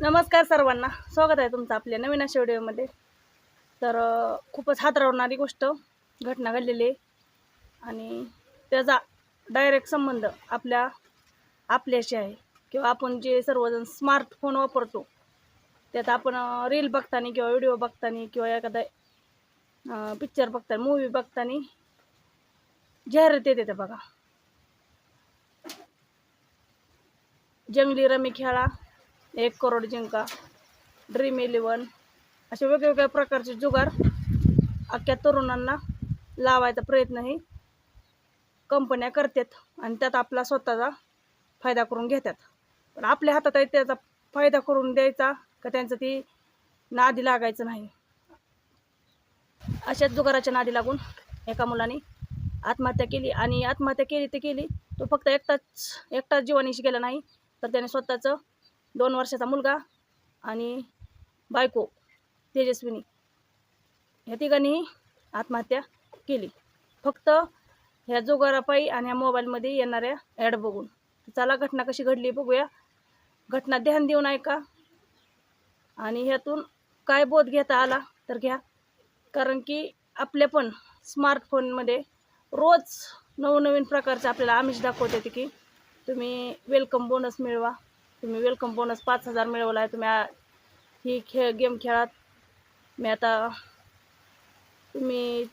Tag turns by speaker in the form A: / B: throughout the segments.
A: नमस्कार सर्वांना. स्वागत आहे तुमचं आपल्या नवीन अशा व्हिडिओमध्ये. तर खूपच हातरावणारी गोष्ट घटना घडलेली आहे. आणि त्याचा डायरेक्ट संबंध आपल्या आपल्याशी आहे. किंवा आपण जे सर्वजण स्मार्टफोन वापरतो त्यात आपण रील बघताना किंवा व्हिडिओ बघताना किंवा एखादा पिक्चर बघताना मूवी बघताना जाहिरात येते बघा. जंगली रमी खेळा एक करोड जिंका ड्रीम इलेवन असे वेगवेगळ्या प्रकारचे जुगार अख्ख्या तरुणांना लावायचा प्रयत्नही कंपन्या करतात आणि त्यात आपला स्वतःचा फायदा करून घेतात. पण आपल्या हातात आहे त्याचा फायदा करून द्यायचा का त्यांचं ती नादी लागायचं नाही. अशाच जुगाराच्या नादी लागून एका मुलाने आत्महत्या केली आणि आत्महत्या केली ते केली तो फक्त एकटाच एकटाच जीवानीशी गेला नाही तर त्याने स्वतःचं दोन वर्षाचा मुलगा आणि बायको तेजस्विनी. ह्या तिघांनीही आत्महत्या केली. फक्त ह्या जोगारापाई आणि ह्या मोबाईलमध्ये येणाऱ्या ॲड बघून. चला घटना कशी घडली बघूया. घटना ध्यान देऊन ऐका. आणि ह्यातून काय बोध घेता आला तर घ्या. कारण की आपल्या पण स्मार्टफोनमध्ये रोज नवनवीन प्रकारचे आपल्याला आमिष दाखवते की तुम्ही वेलकम बोनस मिळवा. तुम्ही वेलकम बोनस पाच हजार मिळवला आहे तुम्ही ही खेळ गेम खेळात. मी आता तुम्ही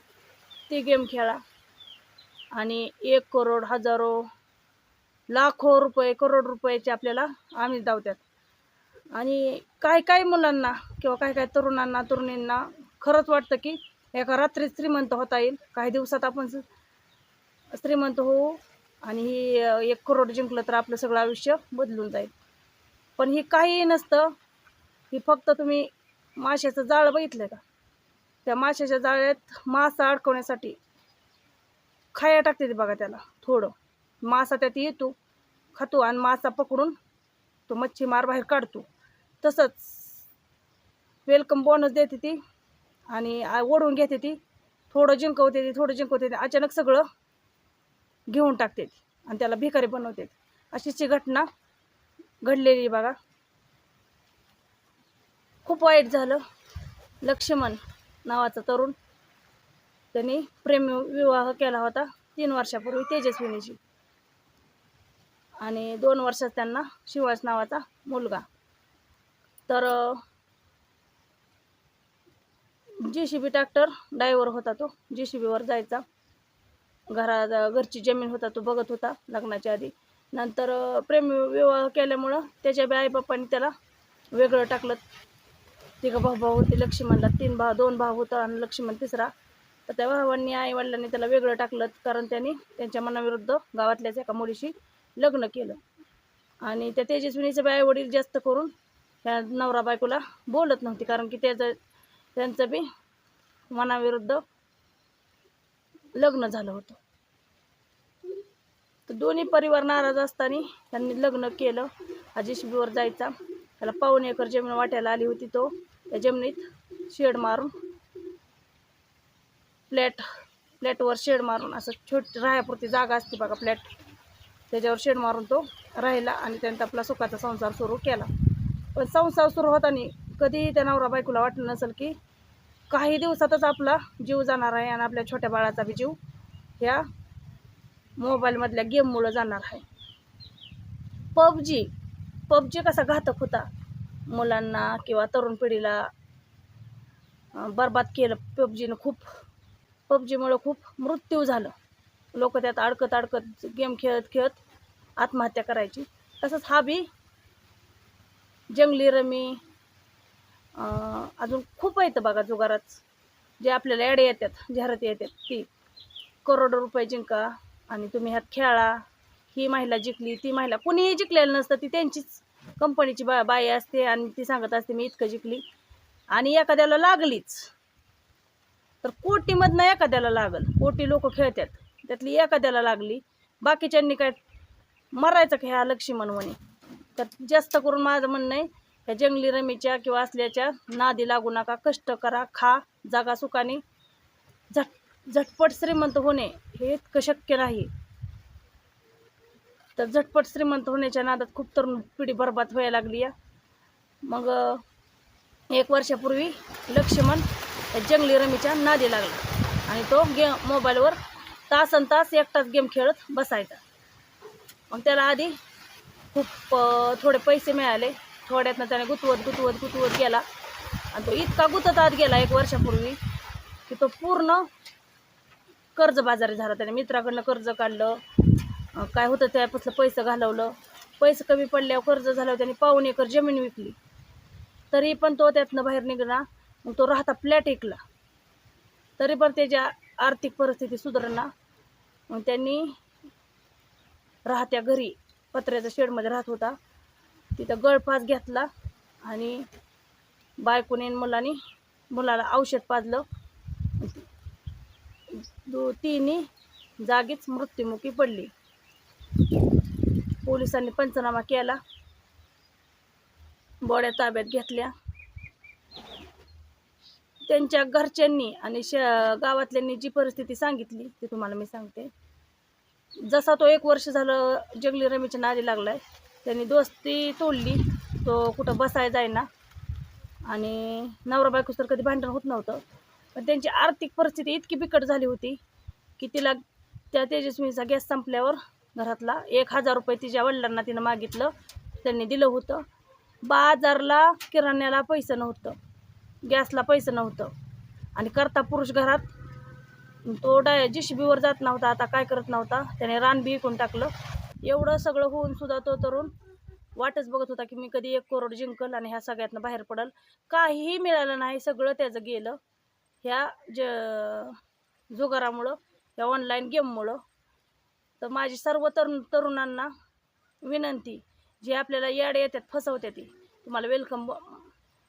A: ती गेम खेळा. आणि एक करोड हजारो लाखो रुपये करोड रुपयाचे आपल्याला आम्ही धावतात आणि काही काही मुलांना किंवा काही काही तरुणांना तरुणींना खरंच वाटतं की एका रात्रीत श्रीमंत होता येईल. काही दिवसात आपण श्रीमंत होऊ आणि ही एक करोड जिंकलं तर आपलं सगळं आयुष्य बदलून जाईल. पण ही काहीही नसतं. ही फक्त तुम्ही माशाचं जाळं बघितलं का? त्या माशाच्या जाळ्यात मासा अडकवण्यासाठी खाया टाकते ते बघा त्याला थोडं. मासा त्यात येतो खातो आणि मासा पकडून तो मच्छीमार बाहेर काढतो. तसंच वेलकम बोनस देते ती आणि ओढून घेते ती. थोडं जिंकवते ती थोडं जिंकवते ती. अचानक सगळं घेऊन टाकते ती आणि त्याला भिकारी बनवते अशीची घटना घडलेली बघा. खूप वाईट झालं. लक्ष्मण नावाचा तरुण त्यांनी प्रेम विवाह केला होता तीन वर्षापूर्वी तेजस्विनीशी. आणि दोन वर्षात त्यांना शिवाज नावाचा मुलगा. तर J C B tractor driver होता तो. जी सी बीवर जायचा. घरा घरची जमीन होता तो बघत होता लग्नाच्या आधी. नंतर प्रेम विवाह केल्यामुळं त्याच्या बी आईबापांनी त्याला वेगळं टाकलं. तिघं भाऊ भाऊ होते लक्ष्मणला तीन भाऊ दोन भाऊ होता आणि लक्ष्मण तिसरा. तर त्या भावांनी आई वडिलांनी त्याला वेगळं टाकलं कारण त्यांनी त्यांच्या मनाविरुद्ध गावातल्याच एका मुलीशी लग्न केलं. आणि त्या तेजस्विनीचे बी आई वडील जास्त करून त्या नवरा बायकोला बोलत नव्हती कारण की त्याचं त्यांचं बी मनाविरुद्ध लग्न झालं होतं. तर दोन्ही परिवार नाराज असताना त्यांनी लग्न केलं. अजिशबीवर जायचा. त्याला पाऊण एकर जमीन वाट्याला आली होती तो. त्या जमिनीत शेड मारून फ्लॅट फ्लॅटवर शेड मारून असं छोटी राहायपुरती जागा असते बघा फ्लॅट. त्याच्यावर शेड मारून तो राहिला आणि त्यांनी आपला सुखाचा संसार सुरू केला. पण संसार सुरू होताना कधीही त्या नवरा बायकोला वाटलं नसेल की काही दिवसातच आपला जीव जाणार आहे आणि आपल्या छोट्या बाळाचा बी जीव ह्या मोबाईलमधल्या गेममुळं जाणार आहे. पबजी पबजी कसा घातक होता? मुलांना किंवा तरुण पिढीला बर्बाद बरबाद केलं पबजीनं खूप. पबजीमुळं खूप मृत्यू झालं. लोक त्यात अडकत अडकत गेम खेळत खेळत आत्महत्या करायची. तसंच हा बी जंगली रमी अजून खूप येतं बघा जुगारच जे आपल्याला ॲड येतात जाहिरात येतात ती. करोडो रुपये जिंका. आणि तुम्ही ह्यात खेळा. ही महिला जिंकली ती महिला कुणीही जिंकलेलं नसतं ती त्यांचीच कंपनीची बा बाई असते आणि ती सांगत असते मी इतकं जिंकली. आणि एखाद्याला लागलीच. तर कोटीमधनं एखाद्याला लागल. कोटी लोक खेळतात. त्यातली एखाद्याला लागली. बाकीच्यांनी काय मरायचं का ह्या लक्ष्मण म्हणे तर जास्त करून माझं म्हणणं आहे ह्या जंगली रमीच्या किंवा असल्याच्या नादी लागू नका कष्ट करा खा जागा सुखाने. झट झटपट श्रीमंत होणे. हे इतकं शक्य नाही. तर झटपट श्रीमंत होण्याच्या नादात खूप तरुण पिढी बरबाद व्हायला लागली आहे. मग एक वर्षापूर्वी लक्ष्मण जंगली रमीच्या नादी लागला आणि तो गे मोबाईलवर तासन तास एकटाच गेम खेळत बसायचा. मग त्याला आधी खूप थोडे पैसे मिळाले. थोड्यातनं त्याने गुतवत गुतवत गुतवत गेला. आणि तो इतका गुतत आत गेला एक वर्षापूर्वी की तो पूर्ण कर्ज बाजारी झाला त्याने मित्राकडनं कर्ज काढलं. काय होतं त्यापासलं पैसे घालवलं. पैसे कमी पडल्यावर कर्ज झाल्यावर त्याने पाऊन एकर जमीन विकली. तरी पण तो त्यातनं बाहेर निघला मग तो राहता फ्लॅट ऐकला तरी पण त्याच्या आर्थिक परिस्थिती सुधारणा मग त्यांनी राहत्या घरी पत्र्याच्या शेडमध्ये राहत होता. तिथं गळफास घेतला आणि बायकोने मुलाने मुलाला औषध पाजलं. दो तिन्ही जागीच मृत्युमुखी पडली. पोलिसांनी पंचनामा केला. बॉड्या ताब्यात घेतल्या. त्यांच्या घरच्यांनी आणि श गावातल्यांनी जी परिस्थिती सांगितली ती तुम्हाला मी सांगते. जसा तो एक वर्ष झालं जंगली रमीच्या नादी लागलाय त्यांनी दोस्ती तोडली. तो कुठं बसाय जायना आणि नवरा बायकोसर कधी भांडण होत नव्हतं. पण त्यांची आर्थिक परिस्थिती इतकी बिकट झाली होती की तिला त्या तेजस्वीचा गॅस संपल्यावर घरातला एक हजार रुपये तिच्या वडिलांना तिनं मागितलं त्यांनी दिलं होतं. बाजारला किराण्याला पैसे नव्हतं गॅसला पैसे नव्हतं. आणि करता पुरुष घरात तो डाय जी वर जात नव्हता आता काय करत नव्हता त्याने रानबी विकून टाकलं. एवढं सगळं होऊन सुद्धा तो तरुण वाटच बघत होता की मी कधी एक करोड जिंकल आणि ह्या सगळ्यातनं बाहेर पडल. काहीही मिळालं नाही सगळं त्याचं गेलं. ह्या ज जुगारामुळं या ऑनलाईन गेममुळं तर माझी सर्व तरुण तरुणांना विनंती जे आपल्याला याड येतात फसवते ती तुम्हाला वेलकम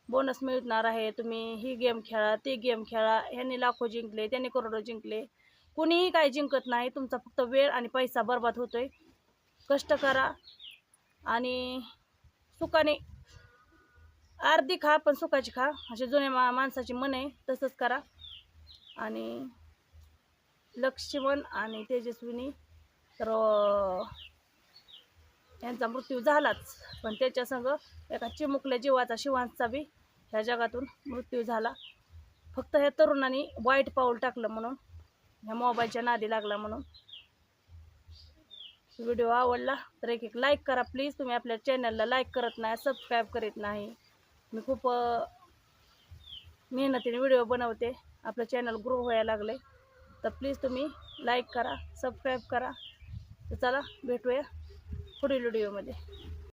A: बोनस मिळणार आहे. तुम्ही ही गेम खेळा ती गेम खेळा ह्यांनी लाखो जिंकले त्यांनी करोडो जिंकले. कुणीही काही जिंकत नाही तुमचा फक्त वेळ आणि पैसा बर्बाद होतोय. कष्ट करा आणि सुखाने अर्धी खा पण सुखाची खा. असे जुने मा माणसाची मन आहे तसंच करा. आणि लक्ष्मण आणि तेजस्विनी तर यांचा मृत्यू झालाच. पण त्याच्यासंग एका चिमुकल्या जीवाचा शिवांचा बी ह्या जगातून मृत्यू झाला. फक्त ह्या तरुणांनी वाईट पाऊल टाकलं म्हणून ह्या मोबाईलच्या नादी लागला म्हणून. व्हिडिओ आवडला तर एक एक लाईक करा प्लीज तुम्ही आपल्या चॅनलला लाईक करत नाही सबस्क्राईब करीत नाही. मी खूप मेहनतीने व्हिडिओ बनवते. आपलं चॅनल ग्रो व्हायला लागले तर प्लीज तुम्ही लाईक करा सबस्क्राईब करा. तर चला भेटूया पुढील व्हिडिओमध्ये